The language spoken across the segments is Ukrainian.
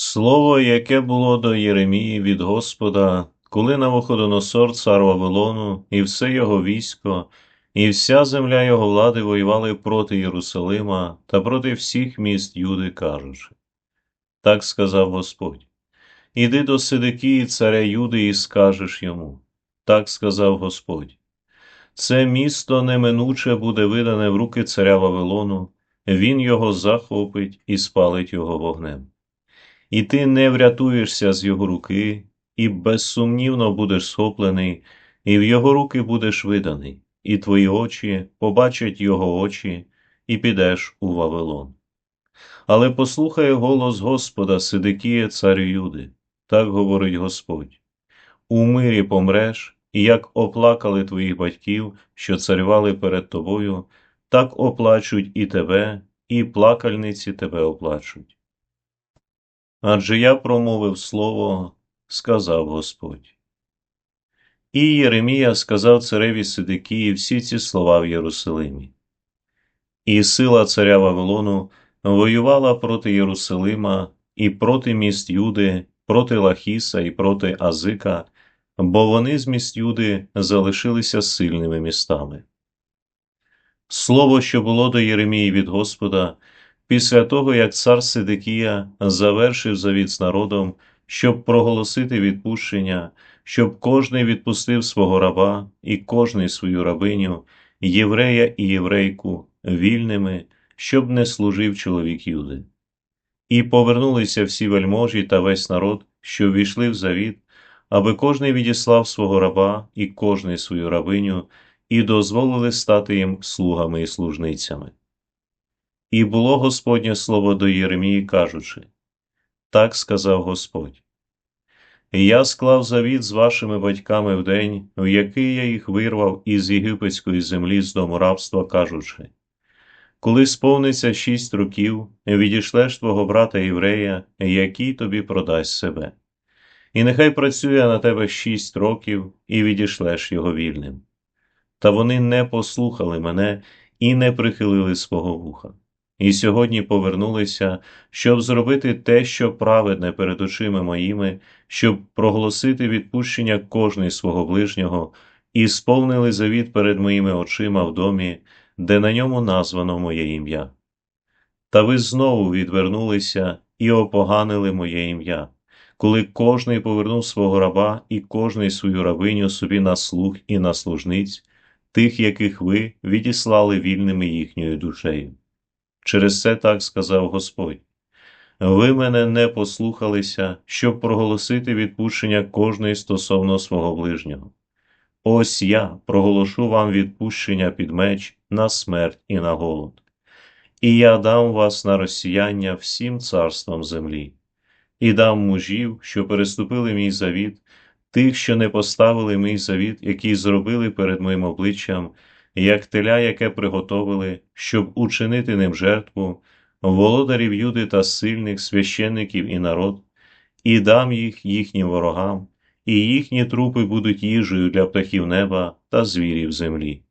Слово, яке було до Єремії від Господа, коли Навуходоносор, цар Вавилону, і все його військо, і вся земля його влади воювали проти Єрусалима та проти всіх міст Юди, кажучи. Так сказав Господь. Іди до Сидикії, царя Юди, і скажеш йому. Так сказав Господь. Це місто неминуче буде видане в руки царя Вавилону, він його захопить і спалить його вогнем. І ти не врятуєшся з його руки, і безсумнівно будеш схоплений, і в його руки будеш виданий, і твої очі побачать його очі, і підеш у Вавилон. Але послухай голос Господа, Сидикія, царю Юди, так говорить Господь. У мирі помреш, і як оплакали твоїх батьків, що царювали перед тобою, так оплачуть і тебе, і плакальниці тебе оплачуть. Адже я промовив слово, сказав Господь. І Єремія сказав цареві Сидикії всі ці слова в Єрусалимі. І сила царя Вавилону воювала проти Єрусалима і проти міст Юди, проти Лахіса і проти Азика, бо вони з міст Юди залишилися сильними містами. Слово, що було до Єремії від Господа, після того, як цар Сидикія завершив завіт з народом, щоб проголосити відпущення, щоб кожний відпустив свого раба і кожний свою рабиню, єврея і єврейку, вільними, щоб не служив чоловік Юди. І повернулися всі вельможі та весь народ, що ввійшли в завіт, аби кожний відіслав свого раба і кожний свою рабиню, і дозволили стати їм слугами і служницями. І було Господнє слово до Єремії, кажучи так сказав Господь. Я склав завіт з вашими батьками в день, в який я їх вирвав із єгипетської землі з дому рабства, кажучи коли сповниться шість років, відішлеш твого брата єврея, який тобі продасть себе. І нехай працює на тебе шість років, і відішлеш його вільним. Та вони не послухали мене і не прихилили свого вуха. І сьогодні повернулися, щоб зробити те, що праведне перед очима моїми, щоб проголосити відпущення кожний свого ближнього, і сповнили завіт перед моїми очима в домі, де на ньому названо моє ім'я. Та ви знову відвернулися і опоганили моє ім'я, коли кожний повернув свого раба і кожний свою рабиню собі на слуг і на служниць, тих, яких ви відіслали вільними їхньою душею. Через це так сказав Господь. Ви мене не послухалися, щоб проголосити відпущення кожної стосовно свого ближнього. Ось я проголошу вам відпущення під меч на смерть і на голод. І я дам вас на розсіяння всім царствам землі, і дам мужів, що переступили мій завіт, тих, що не поставили мій завіт, який зробили перед моїм обличчям, як теля, яке приготовили, щоб учинити ним жертву, володарів юди та сильних священників і народ, і дам їх їхнім ворогам, і їхні трупи будуть їжею для птахів неба та звірів землі.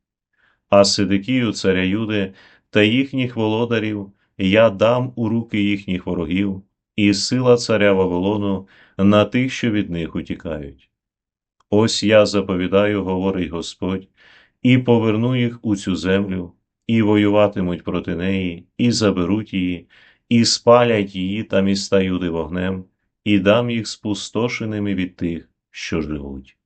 А Сидикію, царя Юди та їхніх володарів я дам у руки їхніх ворогів, і сила царя Вавилону на тих, що від них утікають. Ось я заповідаю, говорить Господь, і поверну їх у цю землю, і воюватимуть проти неї, і заберуть її, і спалять її та міста Юди вогнем, і дам їх спустошеними від тих, що живуть.